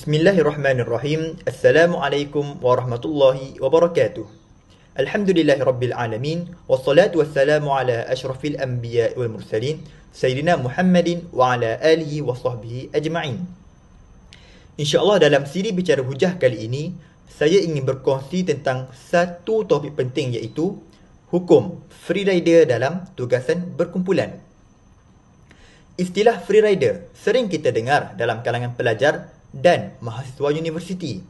Bismillahirrahmanirrahim. Assalamualaikum warahmatullahi wabarakatuh. Alhamdulillahi rabbil alamin. Wassalatu wassalamu ala ashrafil anbiya wal mursalin. Sayyidina Muhammadin wa ala alihi wa sahbihi ajma'in. InsyaAllah dalam siri bicara hujah kali ini, saya ingin berkongsi tentang satu topik penting iaitu hukum free rider dalam tugasan berkumpulan. Istilah free rider sering kita dengar dalam kalangan pelajar dan mahasiswa universiti.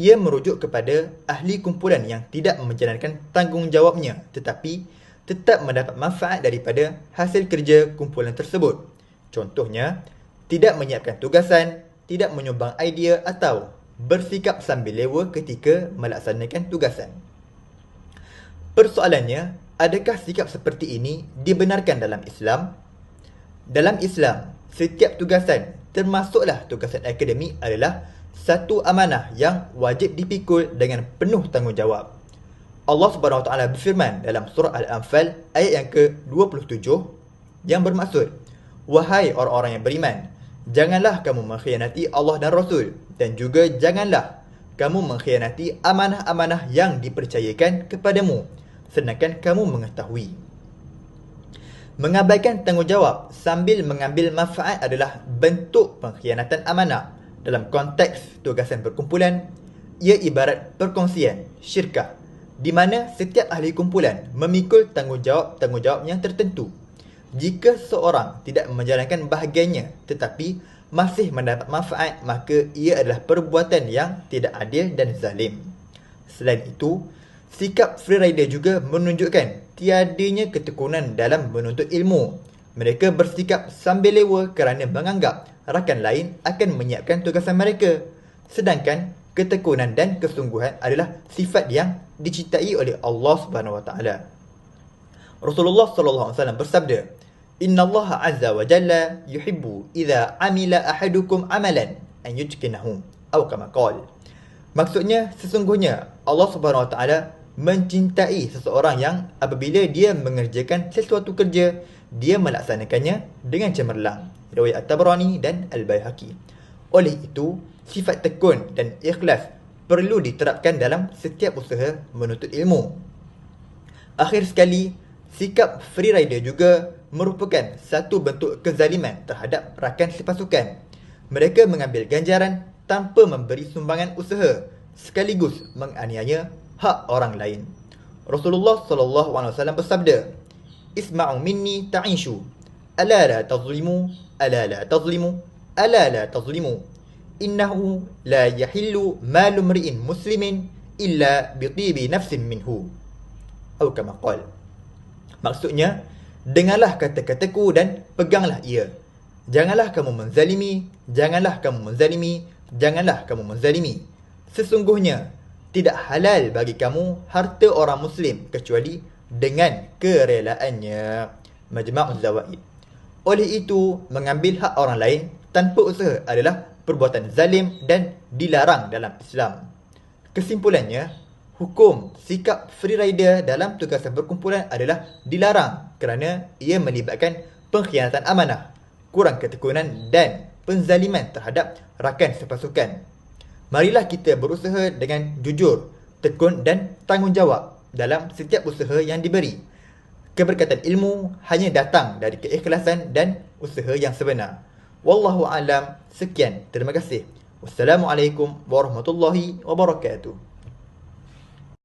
Ia merujuk kepada ahli kumpulan yang tidak menjalankan tanggungjawabnya tetapi tetap mendapat manfaat daripada hasil kerja kumpulan tersebut. Contohnya, tidak menyiapkan tugasan, tidak menyumbang idea atau bersikap sambil lewa ketika melaksanakan tugasan. Persoalannya, adakah sikap seperti ini dibenarkan dalam Islam? Dalam Islam, setiap tugasan termasuklah tugasan akademik adalah satu amanah yang wajib dipikul dengan penuh tanggungjawab. Allah Subhanahu Wa Taala berfirman dalam surah Al-Anfal ayat yang ke-27 yang bermaksud Wahai orang-orang yang beriman janganlah kamu mengkhianati Allah dan Rasul dan juga janganlah kamu mengkhianati amanah-amanah yang dipercayakan kepadamu sedangkan kamu mengetahui Mengabaikan tanggungjawab sambil mengambil manfaat adalah bentuk pengkhianatan amanah. Dalam konteks tugasan berkumpulan, ia ibarat perkongsian, syirkah, di mana setiap ahli kumpulan memikul tanggungjawab-tanggungjawab yang tertentu. Jika seorang tidak menjalankan bahagiannya tetapi masih mendapat manfaat, maka ia adalah perbuatan yang tidak adil dan zalim. Selain itu, sikap freerider juga menunjukkan tiadanya ketekunan dalam menuntut ilmu. Mereka bersikap sambil lewa kerana menganggap rakan lain akan menyiapkan tugasan mereka. Sedangkan ketekunan dan kesungguhan adalah sifat yang dicintai oleh Allah Subhanahu Wa Taala. Rasulullah sallallahu alaihi wasallam bersabda, "Inna Allah azza wa jalla yuhibbu idza amila ahadukum amalan an yutqinahu." Atau kama qala. Maksudnya sesungguhnya Allah Subhanahu Wa Taala mencintai seseorang yang apabila dia mengerjakan sesuatu kerja dia melaksanakannya dengan cemerlang. Riwayat At-Tabrani dan Al-Baihaqi. Oleh itu sifat tekun dan ikhlas perlu diterapkan dalam setiap usaha menuntut ilmu. Akhir sekali sikap free rider juga merupakan satu bentuk kezaliman terhadap rakan sepasukan. Mereka mengambil ganjaran tanpa memberi sumbangan usaha sekaligus menganiaya hak orang lain. Rasulullah wasallam bersabda, "Isma'u minni ta'ishu. Ala la tazlimu, ala la tazlimu, ala la tazlimu. Innahu la yahillu malu mri'in muslimin illa bi tibi nafsin minhu." Atau kama qal. Maksudnya, dengarlah kata-kataku dan peganglah ia. Janganlah kamu menzalimi, janganlah kamu menzalimi, janganlah kamu menzalimi. Sesungguhnya tidak halal bagi kamu harta orang muslim kecuali dengan kerelaannya. Majma' Zawaid. Oleh itu mengambil hak orang lain tanpa usaha adalah perbuatan zalim dan dilarang dalam Islam. Kesimpulannya hukum sikap free rider dalam tugasan berkumpulan adalah dilarang kerana ia melibatkan pengkhianatan amanah kurang ketekunan dan penzaliman terhadap rakan sepasukan marilah kita berusaha dengan jujur, tekun dan tanggungjawab dalam setiap usaha yang diberi. Keberkatan ilmu hanya datang dari keikhlasan dan usaha yang sebenar. Wallahu alam. Sekian. Terima kasih. Wassalamualaikum warahmatullahi wabarakatuh.